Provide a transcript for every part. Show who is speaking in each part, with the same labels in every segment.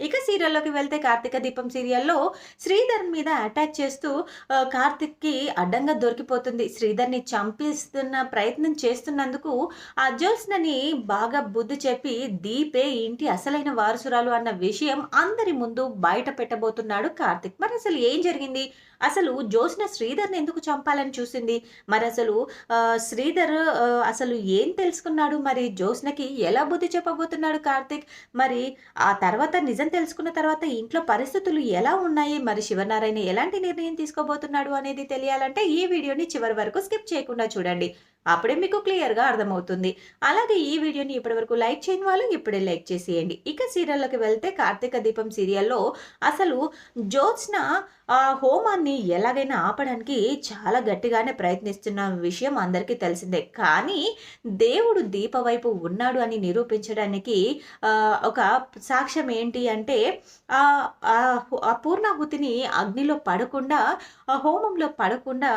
Speaker 1: ఇక సీరియల్లోకి వెళ్తే కార్తీక దీపం సీరియల్లో శ్రీధర్ మీద అటాక్ చేస్తూ కార్తిక్కి అడ్డంగా దొరికిపోతుంది. శ్రీధర్ని చంపిస్తున్న ప్రయత్నం చేస్తున్నందుకు ఆ జ్యోత్స్నని బాగా బుద్ధి చెప్పి దీపే ఇంటి అసలైన వారసురాలు అన్న విషయం అందరి ముందు బయట పెట్టబోతున్నాడు కార్తిక్. మరి అసలు ఏం జరిగింది? అసలు జ్యోత్స్న శ్రీధర్ని ఎందుకు చంపాలని చూసింది? మరి అసలు శ్రీధర్ అసలు ఏం తెలుసుకున్నాడు? మరి జ్యోత్స్నకి ఎలా బుద్ధి చెప్పబోతున్నాడు కార్తిక్? మరి ఆ తర్వాత నిజం తెలుసుకున్న తర్వాత ఇంట్లో పరిస్థితులు ఎలా ఉన్నాయి? మరి శివనారాయణ ఎలాంటి నిర్ణయం తీసుకోబోతున్నాడు అనేది తెలియాలంటే ఈ వీడియోని చివరి వరకు స్కిప్ చేయకుండా చూడండి. అప్పుడే మీకు క్లియర్గా అర్థమవుతుంది. అలాగే ఈ వీడియోని ఇప్పటివరకు లైక్ చేయని వాళ్ళు ఇప్పుడే లైక్ చేసేయండి. ఇక సీరియల్లోకి వెళ్తే కార్తీక దీపం సీరియల్లో అసలు జ్యోత్స్న ఆ హోమాన్ని ఎలాగైనా ఆపడానికి చాలా గట్టిగానే ప్రయత్నిస్తున్న విషయం అందరికీ తెలిసిందే. కానీ దేవుడు దీప వైపు ఉన్నాడు అని నిరూపించడానికి ఒక సాక్ష్యం ఏంటి అంటే ఆ హు- ఆ పూర్ణాహుతిని అగ్నిలో పడకుండా ఆ హోమంలో పడకుండా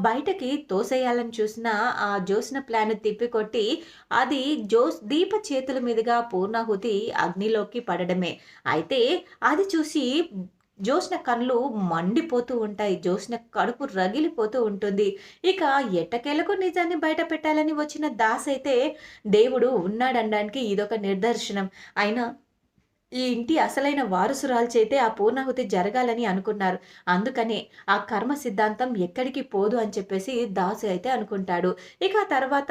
Speaker 1: బయటకి తోసేయాలని చూసిన ఆ జోసిన ప్లాన్ తిప్పికొట్టి అది జోస్ దీప చేతుల మీదుగా పూర్ణాహుతి అగ్నిలోకి పడడమే. అయితే అది చూసి జోష్న కళ్ళు మండిపోతూ ఉంటాయి. జోష్న కడుపు రగిలిపోతూ ఉంటుంది. ఇక ఎట్టకేలకు నిజాన్ని బయట పెట్టాలని వచ్చిన దాస్ అయితే దేవుడు ఉన్నాడనడానికి ఇదొక నిదర్శనం అయినా ఈ ఇంటి అసలైన వారసురాల్చైతే ఆ పూర్ణాహుతి జరగాలని అనుకున్నారు. అందుకనే ఆ కర్మ సిద్ధాంతం ఎక్కడికి పోదు అని చెప్పేసి దాసు అయితే అనుకుంటాడు. ఇక తర్వాత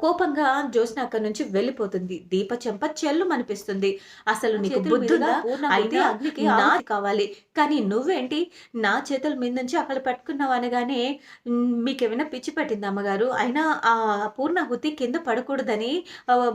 Speaker 1: కోపంగా జ్యోత్స్న అక్కడి నుంచి వెళ్ళిపోతుంది. దీప చెంప చెల్లు అనిపిస్తుంది అసలు నీకు
Speaker 2: మీదుగా
Speaker 1: అయితే అగ్నికి
Speaker 2: నా-
Speaker 1: కావాలి. కానీ నువ్వేంటి? నా చేతుల మీద నుంచి అక్కడ పట్టుకున్నావు అనగానే "మ్, మీకేమైనా పిచ్చి పట్టింది అమ్మగారు? అయినా ఆ పూర్ణాహుతి కింద పడకూడదని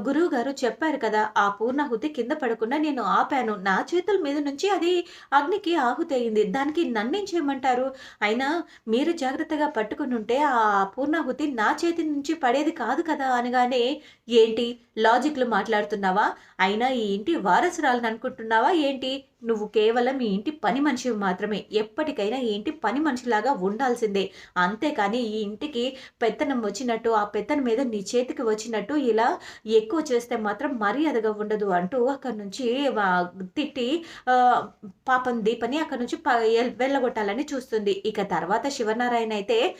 Speaker 1: గురువు గారు చెప్పారు కదా. ఆ పూర్ణాహుతి కింద పడకుండా నేను ఆపాను. నా చేతుల మీద నుంచి అది అగ్నికి ఆహుతి అయింది. దానికి నన్నేం చేయమంటారు? అయినా మీరు జాగ్రత్తగా పట్టుకుని ఉంటే ఆ పూర్ణాహుతి నా చేతి నుంచి పడేది కాదు. కాదు కదా అనగానే ఏంటి? లాజిక్లు మాట్లాడుతున్నావా? అయినా ఈ ఇంటి వారసురాలను అనుకుంటున్నావా? ఏంటి? నువ్వు కేవలం ఈ ఇంటి పని మనిషివి మాత్రమే. ఎప్పటికైనా ఈ ఇంటి పని మనిషిలాగా ఉండాల్సిందే. అంతేకాని ఈ ఇంటికి పెత్తనం వచ్చినట్టు ఆ పెత్తనం మీద నీ చేతికి వచ్చినట్టు ఇలా ఎక్కువ చేస్తే మాత్రం మర్యాదగా ఉండదు అంటూ అక్కడి నుంచి తిట్టి పాపం దీపని అక్కడి నుంచి ప- వెళ్ళగొట్టాలని చూస్తుంది. ఇక తర్వాత శివనారాయణ అయితే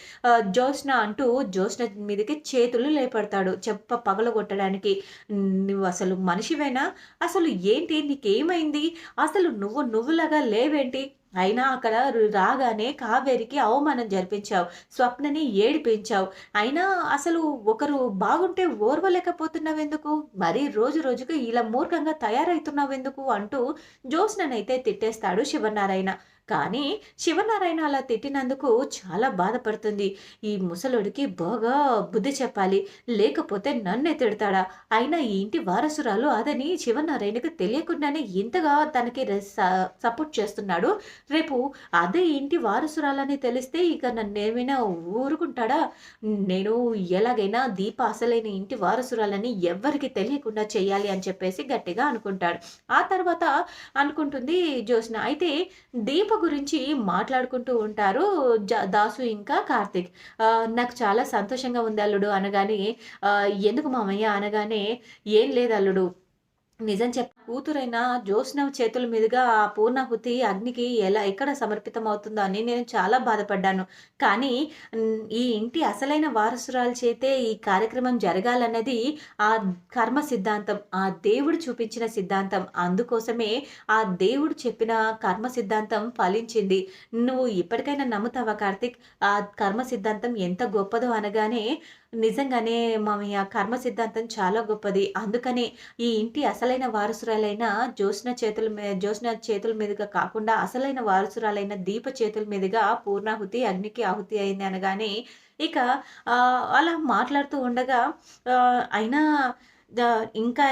Speaker 1: జ్యోత్స్న అంటూ జ్యోత్స్న మీదకి చేతులు లేపడతాడు చెప్ప పగలగొట్టడానికి. నువ్వు అసలు మనిషివేనా? అసలు ఏంటి? నీకేమైంది? అసలు నువ్వు నువ్వులాగా లేవేంటి? అయినా అక్కడ రాగానే కావేరికి అవమానం జరిపించావు స్వప్నని ఏడిపించావు. అయినా అసలు ఒకరు బాగుంటే ఓర్వలేకపోతున్నావెందుకు? మరీ రోజు రోజుకు ఇలా మూర్ఖంగా తయారవుతున్నావెందుకు అంటూ జ్యోత్స్ననైతే తిట్టేస్తాడు శివనారాయణ. కానీ శివనారాయణ అలా తిట్టినందుకు చాలా బాధపడుతుంది. ఈ ముసలుడికి బాగా బుద్ధి చెప్పాలి. లేకపోతే నన్నే తిడతాడా? అయినా ఈ ఇంటి వారసురాలు అదని శివనారాయణకు తెలియకుండానే ఇంతగా తనకి సపోర్ట్ చేస్తున్నాడు. రేపు అదే ఇంటి వారసురాలని తెలిస్తే ఇక నన్ను ఏమైనా ఊరుకుంటాడా? నేను ఎలాగైనా దీప అసలైన ఇంటి వారసురాలని ఎవ్వరికి తెలియకుండా చేయాలి అని చెప్పేసి గట్టిగా అనుకుంటాడు. ఆ తర్వాత అనుకుంటుంది జ్యోత్స్న. అయితే దీప గురించి మాట్లాడుకుంటూ ఉంటారు దాసు ఇంకా కార్తిక్. నాకు చాలా సంతోషంగా ఉంది అల్లుడు అనగానే ఎందుకు మామయ్య? అనగానే ఏం లేదు అల్లుడు నిజం చెప్ప కూతురైన జ్యోత్స్న చేతుల మీదుగా ఆ పూర్ణాహుతి అగ్నికి ఎలా ఎక్కడ సమర్పితం అవుతుందో అని నేను చాలా బాధపడ్డాను. కానీ ఈ ఇంటి అసలైన వారసురాలు చేతే ఈ కార్యక్రమం జరగాలన్నది ఆ కర్మ సిద్ధాంతం ఆ దేవుడు చూపించిన సిద్ధాంతం. అందుకోసమే ఆ దేవుడు చెప్పిన కర్మ సిద్ధాంతం ఫలించింది. నువ్వు ఇప్పటికైనా నమ్ముతావా కార్తిక్? ఆ కర్మ సిద్ధాంతం ఎంత గొప్పదో అనగానే నిజంగానే మామయ్య కర్మ సిద్ధాంతం చాలా గొప్పది. అందుకనే ఈ ఇంటి అసలైన వారసురాలైన జ్యోత్స్న చేతుల మీద జ్యోత్స్న చేతుల మీదుగా కాకుండా అసలైన వారసురాలైన దీప చేతుల మీదుగా పూర్ణాహుతి అగ్నికి ఆహుతి అయింది అనగానే ఇక అలా మాట్లాడుతూ ఉండగా అయినా ఇంకా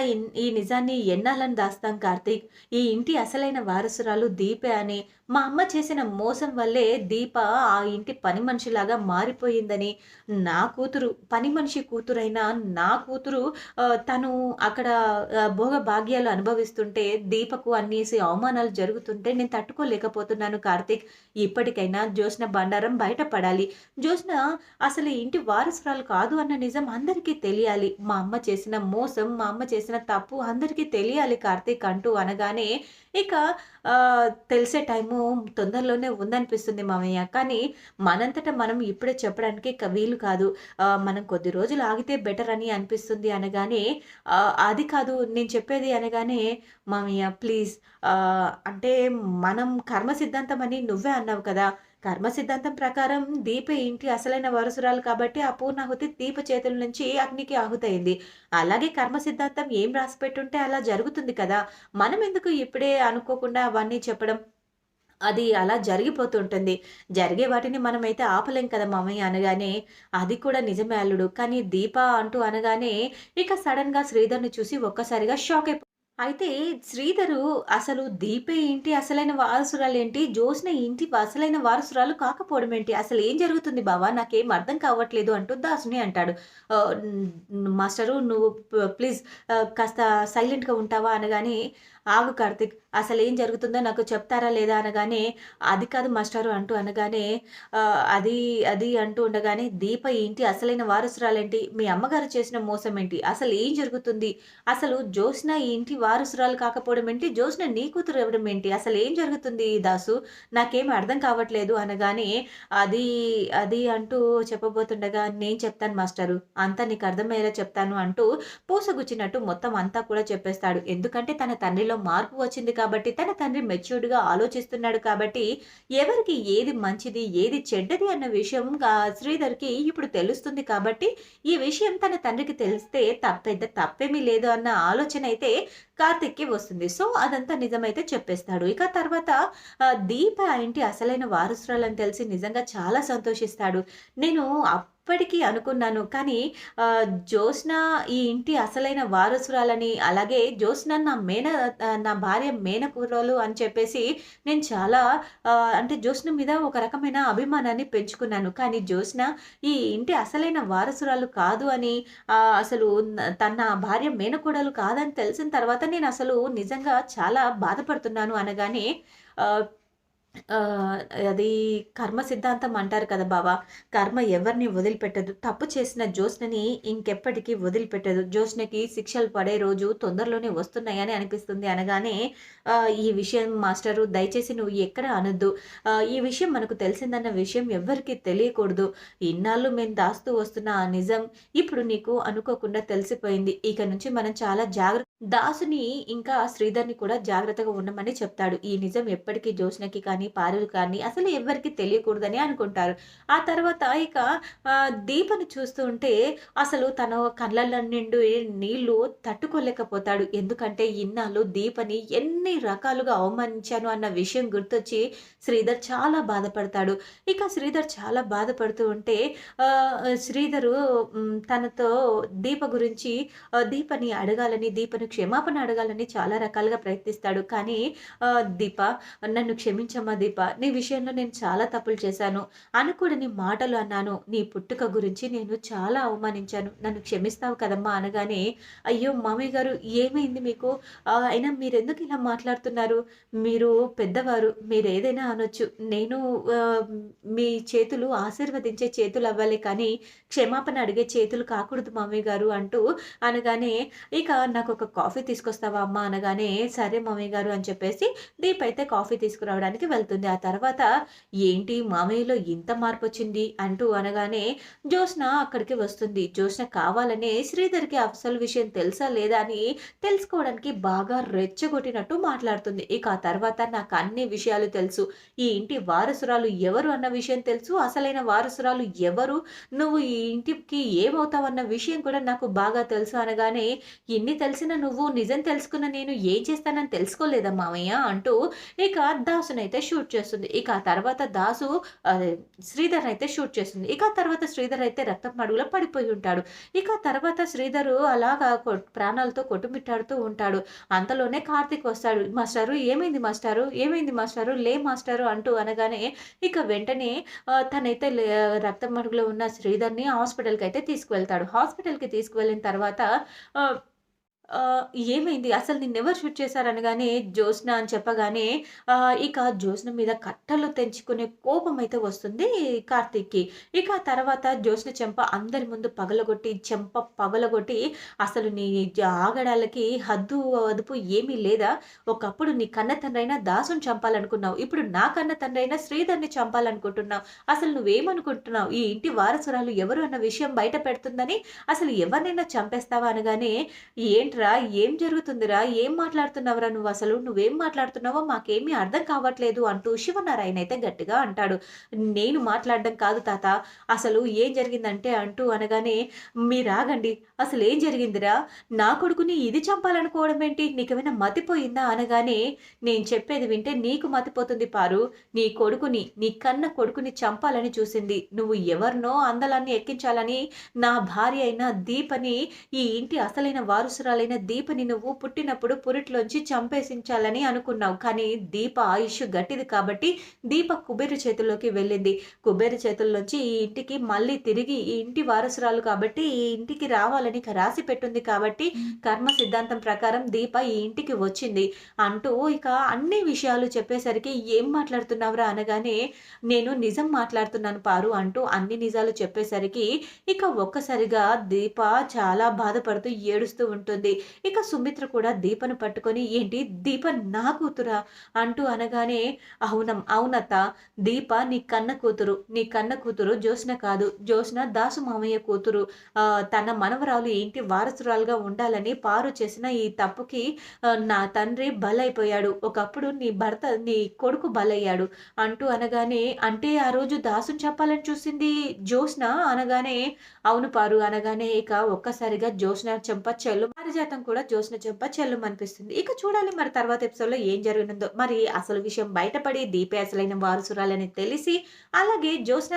Speaker 1: ఈ నిజాన్ని ఎన్నాలని దాస్తాం కార్తీక్. ఈ ఇంటి అసలైన వారసురాలు దీపే అని, మా అమ్మ చేసిన మోసం వల్లే దీప ఆ ఇంటి పని మనిషిలాగా మారిపోయిందని, నా కూతురు పని మనిషి కూతురైన నా కూతురు తను అక్కడ భోగ భోగభాగ్యాలు అనుభవిస్తుంటే, దీపకు అన్నేసి అవమానాలు జరుగుతుంటే నేను తట్టుకోలేకపోతున్నాను కార్తీక్. ఇప్పటికైనా జ్యోత్స్న బండారం బయటపడాలి. జ్యోత్స్న అసలు ఇంటి వారసురాలు కాదు అన్న నిజం అందరికీ తెలియాలి. మా అమ్మ చేసిన మోసం, మా అమ్మ చేసిన తప్పు అందరికీ తెలియాలి కార్తీక్ అంటూ అనగానే, ఇక తెలిసే టైము తొందరలోనే ఉందనిపిస్తుంది మామయ్య. కానీ మనంతట మనం ఇప్పుడే చెప్పడానికి వీలు కాదు. మనం కొద్ది రోజులు ఆగితే బెటర్ అని అనిపిస్తుంది అనగానే, అది కాదు నేను చెప్పేది అనగానే, మామయ్య ప్లీజ్ అంటే మనం కర్మ సిద్ధాంతం అని నువ్వే అన్నావు కదా! కర్మ సిద్ధాంతం ప్రకారం దీప ఇంటి అసలైన వారసురాలు కాబట్టి ఆ దీప చేతుల నుంచి అగ్నికి ఆహుతయింది. అలాగే కర్మ సిద్ధాంతం ఏం రాసి పెట్టుంటే అలా జరుగుతుంది కదా! మనం ఎందుకు ఇప్పుడే అనుకోకుండా అవన్నీ చెప్పడం? అది అలా జరిగిపోతుంటుంది. జరిగే వాటిని మనమైతే ఆపలేం కదా మామయ్య అనగానే, అది కూడా నిజమే అల్లుడు. కానీ దీప అంటూ అనగానే, ఇక సడన్గా శ్రీధర్‌ని చూసి ఒక్కసారిగా షాక్ అయిపో అయితే శ్రీధరు అసలు దీపే ఇంటి అసలైన వారసురాలు ఏంటి జోష్న ఇంటి అసలైన వారసురాలు కాకపోవడం ఏంటి? ఏం జరుగుతుంది బావ? నాకేం అర్థం కావట్లేదు అంటూ దాసుని అంటాడు. మాస్టరు నువ్వు ప్లీజ్ కాస్త సైలెంట్‌గా ఉంటావా? అనగానే, ఆగు కార్తీక్ అసలేం జరుగుతుందో నాకు చెప్తారా లేదా? అనగానే, అది కాదు మాస్టారు అంటూ అనగానే, అది అది అంటూ ఉండగానే, దీప ఏంటి ఇంటి అసలైన వారసురాలేంటి? మీ అమ్మగారు చేసిన మోసం ఏంటి? అసలు ఏం జరుగుతుంది? అసలు జోష్న ఏంటి ఇంటి వారసురాలు కాకపోవడం ఏంటి? జ్యోత్స్న నీ కూతురు ఇవ్వడం ఏంటి? ఏం జరుగుతుంది దాసు? నాకేమి అర్థం కావట్లేదు అనగానే, అది అది అంటూ చెప్పబోతుండగా, నేను చెప్తాను మాస్టారు. అంతా నీకు అర్థమయ్యేలా చెప్తాను అంటూ పూసగుచ్చినట్టు మొత్తం అంతా కూడా చెప్పేస్తాడు. ఎందుకంటే తన తండ్రిలో మార్పు వచ్చింది కాబట్టి, తన తండ్రి మెచ్యూర్డ్‌గా ఆలోచిస్తున్నాడు కాబట్టి, ఎవరికి ఏది మంచిది, ఏది చెడ్డది అన్న విషయం శ్రీధర్‌కి ఇప్పుడు తెలుస్తుంది కాబట్టి, ఈ విషయం తన తండ్రికి తెలిస్తే తప్పెద్ద తప్పేమీ లేదు అన్న ఆలోచన అయితే కార్తిక్కి వస్తుంది. సో, అదంతా నిజమైతే చెప్పేస్తాడు. ఇక తర్వాత దీప ఇంటి అసలైన వారసురాలని తెలిసి నిజంగా చాలా సంతోషిస్తాడు. నేను ఇప్పటికీ అనుకున్నాను. కానీ జ్యోత్స్న ఈ ఇంటి అసలైన వారసురాలని, అలాగే జ్యోత్స్న నా మేన నా భార్య మేనకోడలు అని చెప్పేసి నేను చాలా అంటే జ్యోత్స్న మీద ఒక రకమైన అభిమానాన్ని పెంచుకున్నాను. కానీ జ్యోత్స్న ఈ ఇంటి అసలైన వారసురాలు కాదు అని అసలు తన నా భార్య మేనకోడలు కాదని తెలిసిన తర్వాత నేను అసలు నిజంగా చాలా బాధపడుతున్నాను అనగానే అది కర్మ సిద్ధాంతం అంటారు కదా బావ! కర్మ ఎవరిని వదిలిపెట్టదు. తప్పు చేసిన జ్యోత్స్నని ఇంకెప్పటికీ వదిలిపెట్టదు. జ్యోత్స్నకి శిక్షలు పడే రోజు తొందరలోనే వస్తున్నాయని అనిపిస్తుంది అనగానే, ఈ విషయం మాస్టరు దయచేసి నువ్వు ఎక్కడ అనొద్దు. ఈ విషయం మనకు తెలిసిందన్న విషయం ఎవ్వరికీ తెలియకూడదు. ఇన్నాళ్ళు మేము దాస్తూ వస్తున్న ఆ నిజం ఇప్పుడు నీకు అనుకోకుండా తెలిసిపోయింది. ఇక నుంచి మనం చాలా జాగ్రత్త దాసుని ఇంకా శ్రీధర్‌ని కూడా జాగ్రత్తగా ఉండమని చెప్తాడు. ఈ నిజం ఎప్పటికీ జోష్నకి కానీ, పారులు కానీ అసలు ఎవరికి తెలియకూడదని అనుకుంటారు. ఆ తర్వాత ఇక దీపను దీపని చూస్తూ ఉంటే అసలు తన కళ్ళల్లో నిండి నీళ్ళు తట్టుకోలేకపోతాడు. ఎందుకంటే ఇన్నాళ్ళు దీపని ఎన్ని రకాలుగా అవమానించాను అన్న విషయం గుర్తొచ్చి శ్రీధర్ చాలా బాధపడతాడు. ఇక శ్రీధర్ చాలా బాధపడుతూ ఉంటే శ్రీధరు తనతో దీప గురించి దీపని అడగాలని, దీపని క్షమాపణ అడగాలని చాలా రకాలుగా ప్రయత్నిస్తాడు. కానీ దీప నన్ను క్షమించమ్మా దీప. నీ విషయంలో నేను చాలా తప్పులు చేశాను. అనుకూడని మాటలు అన్నాను. నీ పుట్టుక గురించి నేను చాలా అవమానించాను. నన్ను క్షమిస్తావు కదమ్మా అనగానే, అయ్యో! మామయ్య గారు ఏమైంది మీకు? అయినా మీరెందుకు ఇలా మాట్లాడుతున్నారు? మీరు పెద్దవారు. మీరు ఏదైనా అనొచ్చు. నేను మీ చేతులు ఆశీర్వదించే చేతులు అవ్వాలి కానీ, క్షమాపణ అడిగే చేతులు కాకూడదు మామయ్య గారు అంటూ అనగానే, ఇక నాకు ఒక కాఫీ తీసుకొస్తావా అమ్మ అనగానే, సరే మామయ్య గారు అని చెప్పేసి దీప్ అయితే కాఫీ తీసుకురావడానికి వెళ్తుంది. ఆ తర్వాత ఏంటి మామయ్యలో ఇంత మార్పొచ్చింది అంటూ అనగానే, జ్యోత్స్న అక్కడికి వస్తుంది. జ్యోత్స్న కావాలనే శ్రీధర్‌కి అసలు విషయం తెలుసా లేదా అని తెలుసుకోవడానికి బాగా రెచ్చగొట్టినట్టు మాట్లాడుతుంది. ఇక ఆ తర్వాత నాకు అన్ని విషయాలు తెలుసు. ఈ ఇంటి వారసురాలు ఎవరు అన్న విషయం తెలుసు. అసలైన వారసురాలు ఎవరు? నువ్వు ఈ ఇంటికి ఏమవుతావన్న విషయం కూడా నాకు బాగా తెలుసు అనగానే, ఇన్ని తెలిసినా నువ్వు నువ్వు నిజం తెలుసుకున్న నేను ఏం చేస్తానని తెలుసుకోలేదా మావయ్య అంటూ ఇక దాసునైతే షూట్ చేస్తుంది. ఇక ఆ తర్వాత దాసు శ్రీధర్ అయితే షూట్ చేస్తుంది. ఇక తర్వాత శ్రీధర్ అయితే రక్తం మడుగులో పడిపోయి ఉంటాడు. ఇక తర్వాత శ్రీధరు అలాగా ప్రాణాలతో కొట్టుమిట్టాడుతూ ఉంటాడు. అంతలోనే కార్తీక్ వస్తాడు. మాస్టారు ఏమైంది మాస్టారు? ఏమైంది మాస్టారు? లే మాస్టారు అంటూ అనగానే ఇక వెంటనే తనైతే రక్తం మడుగులో ఉన్న శ్రీధర్ని హాస్పిటల్కి అయితే తీసుకువెళ్తాడు. హాస్పిటల్కి తీసుకువెళ్ళిన తర్వాత ఏమైంది అసలు నిన్నెవరు షూట్ చేశారనగానే జ్యోత్స్న అని చెప్పగానే ఇక జ్యోత్స్న మీద కట్టలు తెంచుకునే కోపం అయితే వస్తుంది కార్తీక్‌కి. ఇక తర్వాత జ్యోత్స్న చెంప అందరి ముందు పగలగొట్టి, చెంప పగలగొట్టి అసలు నీ ఆగడాలకి హద్దు, అదుపు ఏమీ లేదా? ఒకప్పుడు నీ కన్న తండ్రైన దాసుని చంపాలనుకున్నావు. ఇప్పుడు నా కన్న తండ్రైన శ్రీధర్‌ని చంపాలనుకుంటున్నావు. అసలు నువ్వేమనుకుంటున్నావు? ఈ ఇంటి వారసురాలు ఎవరు అన్న విషయం బయట పెడుతుందని అసలు ఎవరినైనా చంపేస్తావా అనగానే ఏంటి ఏంట్రా ఏం జరుగుతుందిరా ఏం మాట్లాడుతున్నావురా నువ్వు అసలు? నువ్వేం మాట్లాడుతున్నావో మాకేమీ అర్థం కావట్లేదు అంటూ శివనారాయణ అయితే గట్టిగా అంటాడు. నేను మాట్లాడడం కాదు తాత అసలు ఏం జరిగిందంటే అంటూ అనగానే మీరాగండి అసలు ఏం జరిగిందిరా? నా కొడుకుని ఇది చంపాలనుకోవడం ఏంటి? నీకేమైనా మతిపోయిందా? అనగానే నేను చెప్పేది వింటే నీకు మతిపోతుంది పారు. నీ కొడుకుని నీ కన్న కొడుకుని చంపాలని చూసింది. నువ్వు ఎవరినో అందలాన్ని ఎక్కించాలని నా భార్య అయిన దీపని ఈ ఇంటి అసలైన వారసురాలైన అయిన దీపని నువ్వు పుట్టినప్పుడు పురిట్లోంచి చంపేసించాలని అనుకున్నావు. కానీ దీప ఆయుష్ గట్టిది కాబట్టి దీప కుబేరు చేతుల్లోకి వెళ్ళింది. కుబేరు చేతుల్లోంచి ఈ ఇంటికి మళ్ళీ తిరిగి ఈ ఇంటి వారసురాలు కాబట్టి ఈ ఇంటికి రావాలని రాసి పెట్టుంది కాబట్టి కర్మ సిద్ధాంతం ప్రకారం దీప ఈ ఇంటికి వచ్చింది. అంటూ ఇక అన్ని విషయాలు చెప్పేసరికి ఏం మాట్లాడుతున్నావురా అనగానే నేను నిజం మాట్లాడుతున్నాను పారు అంటూ అన్ని నిజాలు చెప్పేసరికి ఇక ఒక్కసారిగా దీప చాలా బాధపడుతూ ఏడుస్తూ ఉంటుంది. ఇక సుమిత్ర కూడా దీపను పట్టుకొని ఏంటి? దీప నా కూతురా? అంటూ అనగానే అవునం అవునత దీప నీ కన్న కూతురు. నీ కన్న కూతురు జ్యోత్స్న కాదు. జ్యోత్స్న దాసు మామయ్య కూతురు. తన మనవరాలు ఏంటి వారసురాలుగా ఉండాలని పారు చేసిన ఈ తప్పుకి నా తండ్రి బలైపోయాడు. ఒకప్పుడు నీ భర్త నీ కొడుకు బలయ్యాడు. అంటూ అనగానే అంటే ఆ రోజు దాసుని చెప్పాలని చూసింది జ్యోత్స్న? అనగానే అవును పారు. అనగానే ఇక ఒక్కసారిగా జ్యోత్స్న చెంప చెల్లు జాతం కూడా జ్యోత్స్న చెంప చెల్లు అనిపిస్తుంది ఇక చూడాలి మరి తర్వాత ఎపిసోడ్లో ఏం జరిగినందో. మరి అసలు విషయం బయటపడి దీపే అసలైన వారసురాలని తెలిసి అలాగే జ్యోత్స్న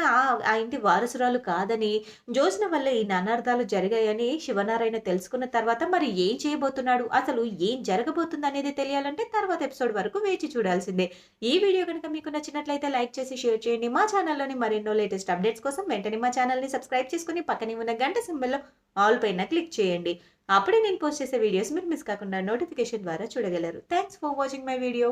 Speaker 1: ఆ ఇంటి వారసురాలు కాదని జ్యోత్స్న వల్ల ఈ నానార్థాలు జరిగాయని శివనారాయణ తెలుసుకున్న తర్వాత మరి ఏం చేయబోతున్నాడు? అసలు ఏం జరగబోతుంది అనేది తెలియాలంటే తర్వాత ఎపిసోడ్ వరకు వేచి చూడాల్సిందే. ఈ వీడియో కనుక మీకు నచ్చినట్లయితే లైక్ చేసి షేర్ చేయండి. మా ఛానల్లోని మరెన్నో లేటెస్ట్ అప్డేట్స్ కోసం వెంటనే మా ఛానల్ని సబ్స్క్రైబ్ చేసుకుని పక్కనే ఉన్న గంట సింబల్లో ఆల్ పైన క్లిక్ చేయండి. అప్పుడే నేను పోస్ట్ చేసే వీడియోస్ మీరు మిస్ కాకుండా నోటిఫికేషన్ ద్వారా చూడగలరు. Thanks for watching my video